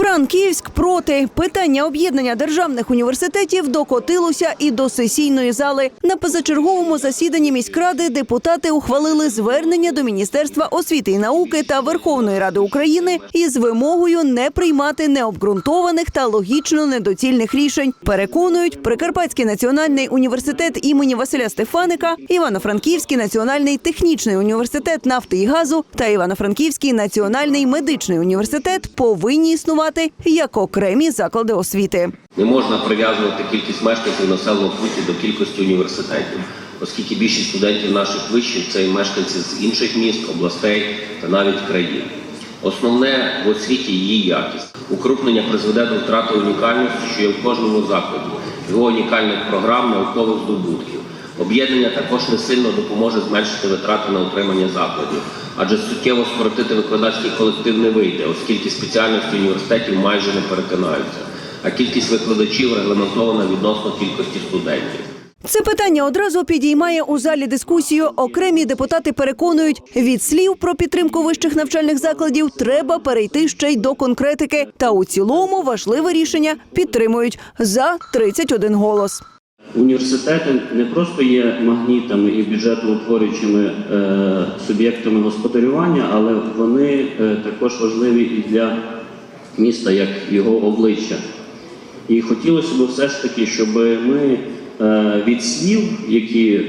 Франківськ проти питання об'єднання державних університетів докотилося і до сесійної зали. На позачерговому засіданні міськради депутати ухвалили звернення до Міністерства освіти і науки та Верховної Ради України із вимогою не приймати необґрунтованих та логічно недоцільних рішень. Переконують Прикарпатський національний університет імені Василя Стефаника, Івано-Франківський національний технічний університет нафти і газу та Івано-Франківський національний медичний університет повинні існувати як окремі заклади освіти. Не можна прив'язувати кількість мешканців населеного пункту до кількості університетів, оскільки більшість студентів наших вишів це і мешканці з інших міст, областей та навіть країн. Основне в освіті її якість. Укрупнення призведе до втрати унікальності, що є в кожному закладі, його унікальних програм, наукових здобутків. Об'єднання також не сильно допоможе зменшити витрати на утримання закладів, адже суттєво скоротити викладацький колектив не вийде, оскільки спеціальності університетів майже не перетинаються, а кількість викладачів регламентована відносно кількості студентів. Це питання одразу підіймає у залі дискусію. Окремі депутати переконують, від слів про підтримку вищих навчальних закладів треба перейти ще й до конкретики. Та у цілому важливе рішення підтримують за 31 голос. Університети не просто є магнітами і бюджетоутворюючими е, суб'єктами господарювання, але вони е, також важливі і для міста як його обличчя. І хотілося б все ж таки, щоб ми е, від слів, які е,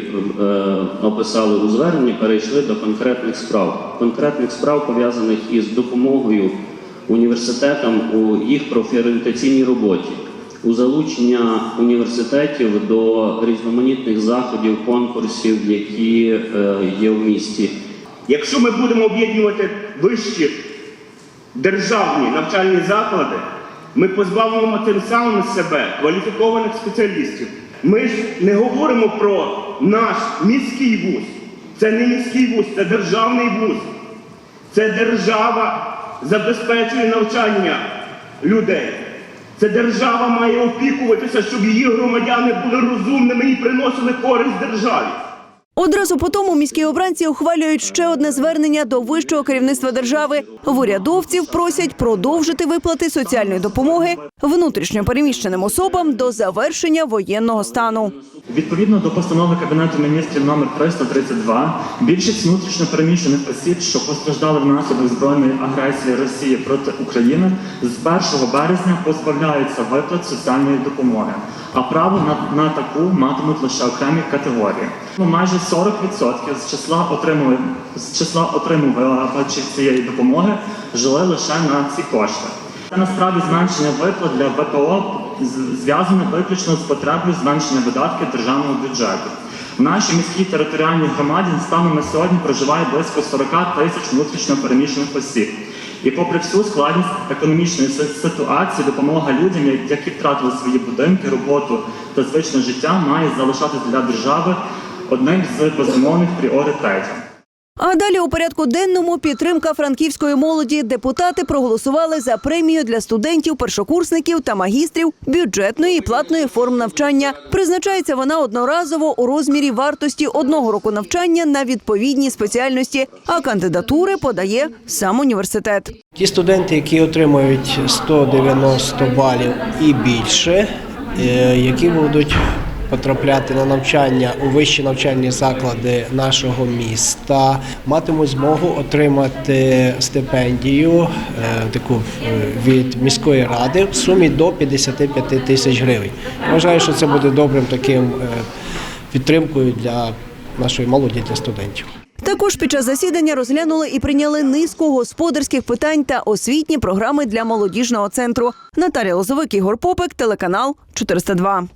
описали у зверненні, перейшли до конкретних справ. Конкретних справ пов'язаних із допомогою університетам у їх профорієнтаційній роботі, у залучення університетів до різноманітних заходів, конкурсів, які е, є в місті. Якщо ми будемо об'єднувати вищі державні навчальні заклади, ми позбавимо тим самим себе кваліфікованих спеціалістів. Ми ж не говоримо про наш міський вуз. Це не міський вуз, це державний вуз. Це держава забезпечує навчання людей. Це держава має опікуватися, щоб її громадяни були розумними і приносили користь державі. Одразу по тому міські обранці ухвалюють ще одне звернення до вищого керівництва держави. В урядовців просять продовжити виплати соціальної допомоги внутрішньо переміщеним особам до завершення воєнного стану. Відповідно до постанови Кабінету міністрів номер 332, більшість внутрішньо переміщених осіб, що постраждали внаслідок збройної агресії Росії проти України, з 1 березня позбавляються виплат соціальної допомоги, а право на, на таку матимуть лише окремі категорії. Ну, Майже 40% з числа отримали з числа отримувачів цієї допомоги жили лише на ці кошти. Це насправді зменшення виплат для ВПО зв'язане виключно з потребою зменшення видатків державного бюджету. В нашій міській територіальній громаді станом на сьогодні проживає близько 40 тисяч внутрішньо переміщених осіб. І попри всю складність економічної ситуації, допомога людям, які втратили свої будинки, роботу та звичне життя, має залишатися для держави одним з безумовних пріоритетів. А далі у порядку денному підтримка франківської молоді. Депутати проголосували за премію для студентів, першокурсників та магістрів бюджетної і платної форм навчання. Призначається вона одноразово у розмірі вартості одного року навчання на відповідній спеціальності. А кандидатури подає сам університет. Ті студенти, які отримують 190 балів і більше, е, які будуть потрапляти на навчання у вищі навчальні заклади нашого міста, матимуть змогу отримати стипендію е, таку е, від міської ради в сумі до 55 тисяч гривень. Вважаю, що це буде добрим таким е, підтримкою для нашої молоді, для студентів. Також під час засідання розглянули і прийняли низку господарських питань та освітні програми для молодіжного центру. Наталія Лозовик, Ігор Попик, телеканал 402.